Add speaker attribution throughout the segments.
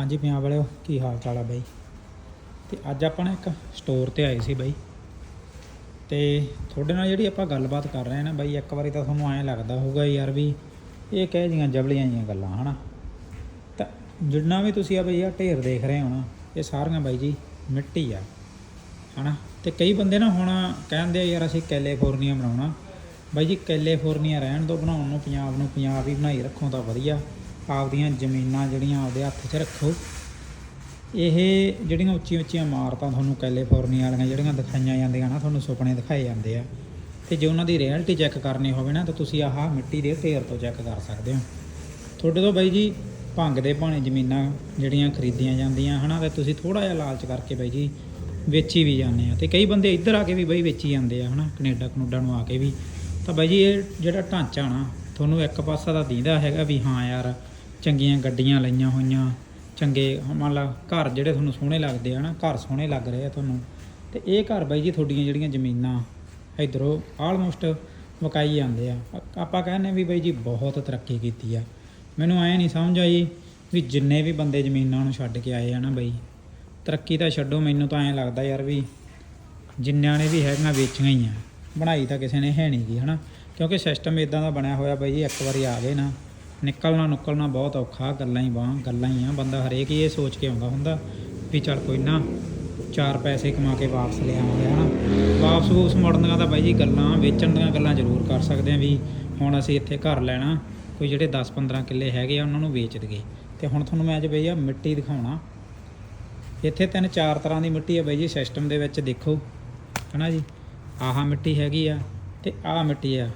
Speaker 1: ਹਾਂਜੀ ਪੰਜਾਬ ਵਾਲਿਓ, ਕੀ ਹਾਲ ਚਾਲ ਆ ਬਾਈ? ਤੇ ਅੱਜ ਆਪਾਂ ਨਾ ਇੱਕ ਸਟੋਰ ਤੇ ਆਏ ਸੀ ਬਾਈ। ਤੇ ਤੁਹਾਡੇ ਨਾਲ ਜਿਹੜੀ ਆਪਾਂ ਗੱਲਬਾਤ ਕਰ ਰਹੇ ਹਾਂ ਨਾ ਬਾਈ, ਇੱਕ ਵਾਰੀ ਤਾਂ ਤੁਹਾਨੂੰ ਐਂ ਲੱਗਦਾ ਹੋਊਗਾ ਯਾਰ ਵੀ ਇਹ ਕਹਿ ਜੀਆਂ ਜਬਲੀਆਂ ਜੀਆਂ ਗੱਲਾਂ, ਹਨਾ? ਤਾਂ ਜਿੰਨਾ ਵੀ ਤੁਸੀਂ ਆ ਬਈ ਆ ਢੇਰ ਦੇਖ ਰਹੇ ਹੋ ਨਾ, ਇਹ ਸਾਰੀਆਂ ਬਾਈ ਜੀ ਮਿੱਟੀ ਆ, ਹਨਾ? ਤੇ ਕਈ ਬੰਦੇ ਨਾ ਹੁਣ ਕਹਿੰਦੇ ਆ ਯਾਰ ਅਸੀਂ ਕੈਲੀਫੋਰਨੀਆ ਬਣਾਉਣਾ। ਬਾਈ ਜੀ ਕੈਲੀਫੋਰਨੀਆ ਰਹਿਣ ਤੋਂ ਬਣਾਉਣ ਨੂੰ, ਪੰਜਾਬ ਨੂੰ ਪੰਜਾਬ ਹੀ ਬਣਾਈ ਰੱਖੋ ਤਾਂ ਵਧੀਆ। ਆਪਦੀਆਂ ਜ਼ਮੀਨਾਂ ਜਿਹੜੀਆਂ ਆਪਦੇ ਹੱਥ 'ਚ ਰੱਖੋ। ਇਹ ਜਿਹੜੀਆਂ ਉੱਚੀਆਂ ਉੱਚੀਆਂ ਇਮਾਰਤਾਂ ਤੁਹਾਨੂੰ ਕੈਲੀਫੋਰਨੀਆ ਵਾਲੀਆਂ ਜਿਹੜੀਆਂ ਦਿਖਾਈਆਂ ਜਾਂਦੀਆਂ ਨਾ, ਤੁਹਾਨੂੰ ਸੁਪਨੇ ਦਿਖਾਏ ਜਾਂਦੇ ਆ। ਤੇ ਜੇ ਉਹਨਾਂ ਦੀ ਰਿਐਲਿਟੀ ਚੈੱਕ ਕਰਨੀ ਹੋਵੇ ਨਾ, ਤਾਂ ਤੁਸੀਂ ਆਹ ਮਿੱਟੀ ਦੇ ਢੇਰ ਤੋਂ ਚੈੱਕ ਕਰ ਸਕਦੇ ਹੋ। ਤੁਹਾਡੇ ਤੋਂ ਬਾਈ ਜੀ ਭੰਗ ਦੇ ਭਾਣੇ ਜ਼ਮੀਨਾਂ ਜਿਹੜੀਆਂ ਖਰੀਦੀਆਂ ਜਾਂਦੀਆਂ, ਹਨਾ? ਤੇ ਤੁਸੀਂ ਥੋੜਾ ਜਿਹਾ ਲਾਲਚ ਕਰਕੇ ਬਾਈ ਜੀ ਵੇਚੀ ਵੀ ਜਾਂਦੇ ਆ। ਤੇ ਕਈ ਬੰਦੇ ਇੱਧਰ ਆ ਕੇ ਵੀ ਬਾਈ ਵੇਚੀ ਜਾਂਦੇ ਆ, ਹਨਾ? ਕੈਨੇਡਾ, ਕਨੂਡਾ ਨੂੰ ਆ ਕੇ ਵੀ। ਤਾਂ ਬਾਈ ਜੀ ਇਹ ਜਿਹੜਾ ਢਾਂਚਾ ਨਾ, ਤੁਹਾਨੂੰ ਇੱਕ ਪਾਸਾ ਦਾ ਦੀਂਦਾ ਹੈਗਾ ਵੀ ਹਾਂ ਯਾਰ ਚੰਗੀਆਂ ਗੱਡੀਆਂ ਲਈਆਂ ਹੋਈਆਂ, ਚੰਗੇ ਮੰਨ ਲਾ ਘਰ ਜਿਹੜੇ ਤੁਹਾਨੂੰ ਸੋਹਣੇ ਲੱਗਦੇ ਆ ਨਾ, ਘਰ ਸੋਹਣੇ ਲੱਗ ਰਹੇ ਆ ਤੁਹਾਨੂੰ। ਤੇ ਇਹ ਘਰ ਬਾਈ ਜੀ ਤੁਹਾਡੀਆਂ ਜਿਹੜੀਆਂ ਜ਼ਮੀਨਾਂ, ਇਧਰੋਂ ਆਲਮੋਸਟ ਵਕਾਈ ਜਾਂਦੇ ਆ। ਆਪਾਂ ਕਹਿੰਦੇ ਵੀ ਬਾਈ ਜੀ ਬਹੁਤ ਤਰੱਕੀ ਕੀਤੀ ਆ। ਮੈਨੂੰ ਐ ਨਹੀਂ ਸਮਝ ਆਈ ਵੀ ਜਿੰਨੇ ਵੀ ਬੰਦੇ ਜ਼ਮੀਨਾਂ ਨੂੰ ਛੱਡ ਕੇ ਆਏ ਆ ਨਾ ਬਾਈ, ਤਰੱਕੀ ਤਾਂ ਛੱਡੋ, ਮੈਨੂੰ ਤਾਂ ਐਂ ਲੱਗਦਾ ਯਾਰ ਵੀ ਜਿੰਨਿਆਂ ਨੇ ਵੀ ਹੈਗੀਆਂ ਵੇਚੀਆਂ ਹੀ ਆ। ਬਣਾਈ ਤਾਂ ਕਿਸੇ ਨੇ ਹੈ ਨਹੀਂ ਗੀ, ਹਨਾ? ਕਿਉਂਕਿ ਸਿਸਟਮ ਇਦਾਂ ਦਾ ਬਣਿਆ ਹੋਇਆ ਬਾਈ ਜੀ, ਇੱਕ ਵਾਰੀ ਆ ਗਏ ਨਾ ਨਿਕਲਣਾ ਨੁਕਲਣਾ ਬਹੁਤ ਔਖਾ, ਗੱਲਾਂ ਹੀ ਬਾਹਾਂ, ਗੱਲਾਂ ਹੀ ਆ। ਬੰਦਾ ਹਰੇਕ ਹੀ ਇਹ ਸੋਚ ਕੇ ਆਉਂਦਾ ਹੁੰਦਾ ਵੀ ਚੱਲ ਕੋਈ ਨਾ, ਚਾਰ ਪੈਸੇ ਕਮਾ ਕੇ ਵਾਪਸ ਲੈ ਆਵਾਂਗੇ, ਹਨਾ? ਵਾਪਸ ਉਸ ਮੁੜਨ ਦੀਆਂ ਤਾਂ ਬਾਈ ਜੀ ਗੱਲਾਂ, ਵੇਚਣ ਦੀਆਂ ਗੱਲਾਂ ਜ਼ਰੂਰ ਕਰ ਸਕਦੇ ਆ ਵੀ ਹੁਣ ਅਸੀਂ ਇੱਥੇ ਘਰ ਲੈਣਾ, ਕੋਈ ਜਿਹੜੇ 10-15 ਕਿੱਲੇ ਹੈਗੇ ਆ, ਉਹਨਾਂ ਨੂੰ ਵੇਚ ਦਈਏ। ਤੇ ਹੁਣ ਤੁਹਾਨੂੰ ਮੈਂ ਅੱਜ ਬਈ ਆ ਮਿੱਟੀ ਦਿਖਾਉਣਾ। ਇੱਥੇ ਤਿੰਨ ਚਾਰ ਤਰ੍ਹਾਂ ਦੀ ਮਿੱਟੀ ਆ ਬਾਈ ਜੀ ਸਿਸਟਮ ਦੇ ਵਿੱਚ ਦੇਖੋ, ਹਨਾ ਜੀ? ਆਹ ਮਿੱਟੀ ਹੈਗੀ ਆ ਤੇ ਆਹ ਮਿੱਟੀ ਆ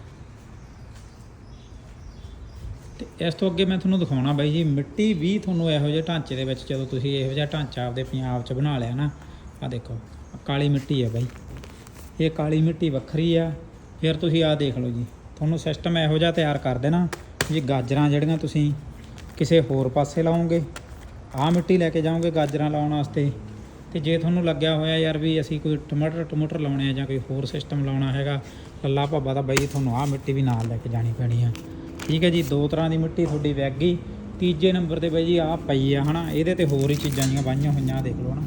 Speaker 1: ਤੇ ਇਸ ਤੋਂ ਅੱਗੇ ਮੈਂ ਤੁਹਾਨੂੰ ਦਿਖਾਉਣਾ ਬਾਈ ਜੀ, ਮਿੱਟੀ ਵੀ ਤੁਹਾਨੂੰ ਇਹੋ ਜਿਹੇ ਢਾਂਚੇ ਦੇ ਵਿੱਚ ਜਦੋਂ ਤੁਸੀਂ ਇਹੋ ਜਿਹਾ ਢਾਂਚਾ ਆਪਦੇ ਪੰਜਾਬ 'ਚ ਬਣਾ ਲਿਆ ਨਾ ਆ ਦੇਖੋ ਕਾਲੀ ਮਿੱਟੀ ਹੈ ਬਾਈ। ਇਹ ਕਾਲੀ ਮਿੱਟੀ ਵੱਖਰੀ ਆ, ਫਿਰ ਤੁਸੀਂ ਆਹ ਦੇਖ ਲਓ ਜੀ, ਤੁਹਾਨੂੰ ਸਿਸਟਮ ਇਹੋ ਜਿਹਾ ਤਿਆਰ ਕਰ ਦੇਣਾ ਜੀ ਗਾਜਰਾਂ ਜਿਹੜੀਆਂ ਤੁਸੀਂ ਕਿਸੇ ਹੋਰ ਪਾਸੇ ਲਾਓਗੇ, ਆਹ ਮਿੱਟੀ ਲੈ ਕੇ ਜਾਓਗੇ ਗਾਜਰਾਂ ਲਾਉਣ ਵਾਸਤੇ। ਤੇ ਜੇ ਤੁਹਾਨੂੰ ਲੱਗਿਆ ਹੋਇਆ ਯਾਰ ਵੀ ਅਸੀਂ ਕੋਈ ਟਮਾਟਰ ਟਮਾਟਰ ਲਾਉਣੇ ਆ ਜਾਂ ਕੋਈ ਹੋਰ ਸਿਸਟਮ ਲਾਉਣਾ ਹੈਗਾ, ਲੱਲਾ ਭਾਬਾ ਤਾਂ ਬਾਈ ਜੀ, ਤੁਹਾਨੂੰ ਆਹ ਮਿੱਟੀ ਵੀ ਨਾਲ ਲੈ ਕੇ ਜਾਣੀ ਪੈਣੀ ਆ। ਠੀਕ ਹੈ ਜੀ, ਦੋ ਤਰ੍ਹਾਂ ਦੀ ਮਿੱਟੀ ਤੁਹਾਡੀ ਵਗ ਗਈ। ਤੀਜੇ ਨੰਬਰ ਤੇ ਬਾਈ ਜੀ, ਆਹ ਪਈ ਆ ਹਨਾ, ਇਹਦੇ ਤੇ ਹੋਰ ਹੀ ਚੀਜ਼ਾਂ ਜੀਆਂ ਵਾਹੀਆਂ ਹੋਈਆਂ ਦੇਖ ਲਓ ਹਨਾ।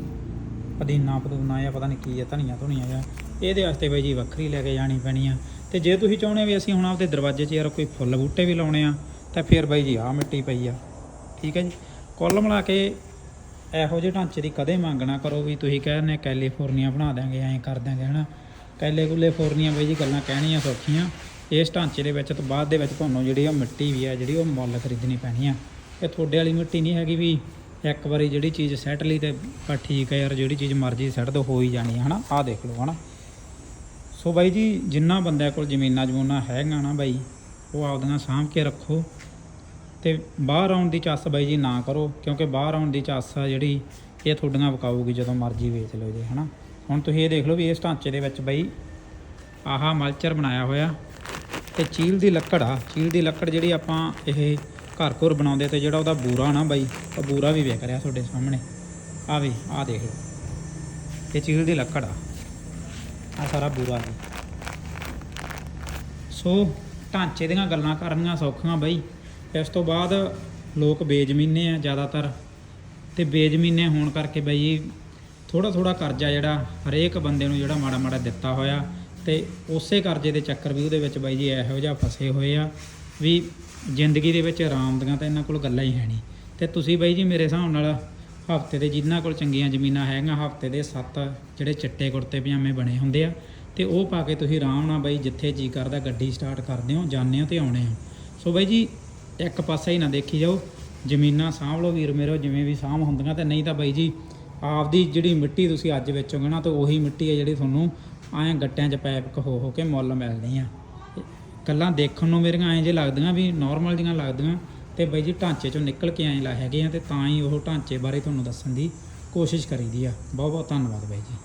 Speaker 1: ਪੁਦੀਨਾ ਪਦੂਨਾ ਜਾਂ ਪਤਾ ਨਹੀਂ ਕੀ ਆ, ਧਨੀਆ ਧੁਨੀਆ ਜਾਂ ਇਹਦੇ ਵਾਸਤੇ ਬਾਈ ਜੀ ਵੱਖਰੀ ਲੈ ਕੇ ਜਾਣੀ ਪੈਣੀ ਆ। ਤੇ ਜੇ ਤੁਸੀਂ ਚਾਹੁੰਦੇ ਵੀ ਅਸੀਂ ਹੁਣ ਆਪਦੇ ਦਰਵਾਜ਼ੇ 'ਚ ਯਾਰ ਕੋਈ ਫੁੱਲ ਬੂਟੇ ਵੀ ਲਾਉਣੇ ਆ, ਤਾਂ ਫਿਰ ਬਾਈ ਜੀ ਆਹ ਮਿੱਟੀ ਪਈ ਆ। ਠੀਕ ਹੈ ਜੀ। ਕੁੱਲ ਮਿਲਾ ਕੇ ਇਹੋ ਜਿਹੇ ਢਾਂਚੇ ਦੀ ਕਦੇ ਮੰਗ ਨਾ ਕਰੋ ਵੀ ਤੁਸੀਂ ਕਹਿੰਦੇ ਕੈਲੀਫੋਰਨੀਆ ਬਣਾ ਦਾਂਗੇ ਐਂ ਕਰ ਦਾਂਗੇ ਹਨਾ। ਕੈਲੀਫੋਰਨੀਆ ਬਾਈ ਜੀ ਗੱਲਾਂ ਕਹਿਣੀਆਂ ਸੌਖੀਆਂ। ਇਸ ਢਾਂਚੇ ਦੇ ਵਿੱਚ ਤੋਂ ਬਾਅਦ ਦੇ ਵਿੱਚ ਤੁਹਾਨੂੰ ਜਿਹੜੀ ਉਹ ਮਿੱਟੀ ਵੀ ਆ, ਜਿਹੜੀ ਉਹ ਮੁੱਲ ਖਰੀਦਣੀ ਪੈਣੀ ਆ। ਇਹ ਤੁਹਾਡੇ ਵਾਲੀ ਮਿੱਟੀ ਨਹੀਂ ਹੈਗੀ ਵੀ ਇੱਕ ਵਾਰੀ ਜਿਹੜੀ ਚੀਜ਼ ਸੈੱਟ ਲਈ ਤੇ ਆ ਠੀਕ ਹੈ ਯਾਰ, ਜਿਹੜੀ ਚੀਜ਼ ਮਰਜ਼ੀ ਸੈੱਟ ਦੋ, ਹੋ ਹੀ ਜਾਣੀ ਹੈ ਹਨਾ? ਆਹ ਦੇਖ ਲਓ, ਹਨਾ? ਸੋ ਬਾਈ ਜੀ, ਜਿੰਨਾ ਬੰਦਿਆਂ ਕੋਲ ਜ਼ਮੀਨਾਂ ਜਮੂਨਾ ਹੈਗਾ ਨਾ ਬਾਈ, ਉਹ ਆਪਦੀਆਂ ਸਾਂਭ ਕੇ ਰੱਖੋ। ਤੇ ਬਾਹਰ ਆਉਣ ਦੀ ਚਾਸ ਬਾਈ ਜੀ ਨਾ ਕਰੋ, ਕਿਉਂਕਿ ਬਾਹਰ ਆਉਣ ਦੀ ਚਾਸ ਆ ਜਿਹੜੀ, ਇਹ ਤੁਹਾਡੀਆਂ ਵਿਕਾਊਗੀ ਜਦੋਂ ਮਰਜ਼ੀ ਵੇਚ ਲਓ ਜੀ, ਹਨਾ? ਹੁਣ ਤੁਸੀਂ ਇਹ ਦੇਖ ਲਓ ਵੀ ਇਸ ਢਾਂਚੇ ਦੇ ਵਿੱਚ ਬਾਈ ਆਹਾ ਮਲਚਰ ਬਣਾਇਆ ਹੋਇਆ। ਤੇ ਚੀਲ ਦੀ ਲੱਕੜ ਆ। ਚੀਲ ਦੀ ਲੱਕੜ ਜਿਹੜੀ ਆਪਾਂ ਇਹ ਘਰ ਘਰ ਬਣਾਉਂਦੇ ਤੇ ਜਿਹੜਾ ਉਹਦਾ ਬੂਰਾ ਨਾ ਬਾਈ, ਉਹ ਬੂਰਾ ਵੀ ਵੇਖ ਰਿਹਾ ਤੁਹਾਡੇ ਸਾਹਮਣੇ। ਆ ਵੀ, ਆ ਦੇਖ ਲਓ। ਇਹ ਚੀਲ ਦੀ ਲੱਕੜ ਆ। ਆ ਸਾਰਾ ਬੂਰਾ ਜੀ ਸੋ ਢਾਂਚੇ ਦੀਆਂ ਗੱਲਾਂ ਕਰਨੀਆਂ ਸੌਖੀਆਂ ਬਈ। ਇਸ ਤੋਂ ਬਾਅਦ ਲੋਕ ਬੇਜ਼ਮੀਨੇ ਆ ਜ਼ਿਆਦਾਤਰ। ਤੇ ਬੇਜ਼ਮੀਨੇ ਹੋਣ ਕਰਕੇ ਬਈ ਥੋੜਾ ਥੋੜਾ ਕਰਜ਼ਾ ਜਿਹੜਾ ਹਰੇਕ ਬੰਦੇ ਨੂੰ ਜਿਹੜਾ ਮਾੜਾ ਮਾੜਾ ਦਿੱਤਾ ਹੋਇਆ। ਤੇ ਉਸੇ ਕਰਜ਼ੇ ਦੇ ਚੱਕਰ ਵੀ ਉਹਦੇ ਵਿੱਚ ਬਾਈ ਜੀ ਇਹੋ ਜਿਹਾ ਫਸੇ ਹੋਏ ਆ ਵੀ ਜ਼ਿੰਦਗੀ ਦੇ ਵਿੱਚ ਆਰਾਮ ਦੀਆਂ ਤਾਂ ਇਹਨਾਂ ਕੋਲ ਗੱਲਾਂ ਹੀ ਹੈ ਨਹੀਂ। ਤੇ ਤੁਸੀਂ ਬਾਈ ਜੀ ਮੇਰੇ ਹਿਸਾਬ ਨਾਲ ਹਫ਼ਤੇ ਦੇ ਜਿਨ੍ਹਾਂ ਕੋਲ ਚੰਗੀਆਂ ਜ਼ਮੀਨਾਂ ਹੈਗੀਆਂ, ਹਫ਼ਤੇ ਦੇ 7 ਜਿਹੜੇ ਚਿੱਟੇ ਕੁੜਤੇ ਪਜਾਮੇ ਬਣੇ ਹੁੰਦੇ ਆ, ਤੇ ਉਹ ਪਾ ਕੇ ਤੁਸੀਂ ਆਰਾਮ ਨਾਲ ਬਾਈ ਜਿੱਥੇ ਜੀ ਕਰਦਾ ਗੱਡੀ ਸਟਾਰਟ ਕਰਦੇ ਹੋ, ਜਾਂਦੇ ਹੋ ਤੇ ਆਉਣੇ ਹੋ। ਸੋ ਬਾਈ ਜੀ ਇੱਕ ਪਾਸਾ ਹੀ ਨਾ ਦੇਖੀ ਜਾਓ, ਜ਼ਮੀਨਾਂ ਸਾਂਭ ਲਓ ਵੀਰ ਮੇਰੋ, ਜਿਵੇਂ ਵੀ ਸਾਂਭ ਹੁੰਦੀਆਂ ਤੇ ਨਹੀਂ ਤਾਂ ਬਾਈ ਜੀ ਆਪਦੀ ਜਿਹੜੀ ਮਿੱਟੀ ਤੁਸੀਂ ਅੱਜ ਵੇਚੋਗੇ ਨਾ, ਤਾਂ ਉਹੀ ਮਿੱਟੀ ਹੈ ਜਿਹੜੀ ਤੁਹਾਨੂੰ ਐਂ ਗੱਟਿਆਂ 'ਚ ਪੈਪਕ ਹੋ ਹੋ ਕੇ ਮੁੱਲ ਮਿਲਣੀ ਆ ਗੱਲਾਂ ਦੇਖਣ ਨੂੰ ਮੇਰੀਆਂ ਐਂ ਜੇ ਲੱਗਦੀਆਂ ਵੀ ਨਾਰਮਲ ਜੀਆਂ ਲੱਗਦੀਆਂ ਤੇ ਬਾਈ ਜੀ ਢਾਂਚੇ 'ਚੋਂ ਨਿਕਲ ਕੇ ਐਂ ਲਾ ਹੈਗੇ ਆ ਤੇ ਤਾਂ ਹੀ ਉਹ ਢਾਂਚੇ ਬਾਰੇ ਤੁਹਾਨੂੰ ਦੱਸਣ ਦੀ ਕੋਸ਼ਿਸ਼ ਕਰੀਦੀ ਆ। ਬਹੁਤ ਬਹੁਤ ਧੰਨਵਾਦ ਬਾਈ ਜੀ।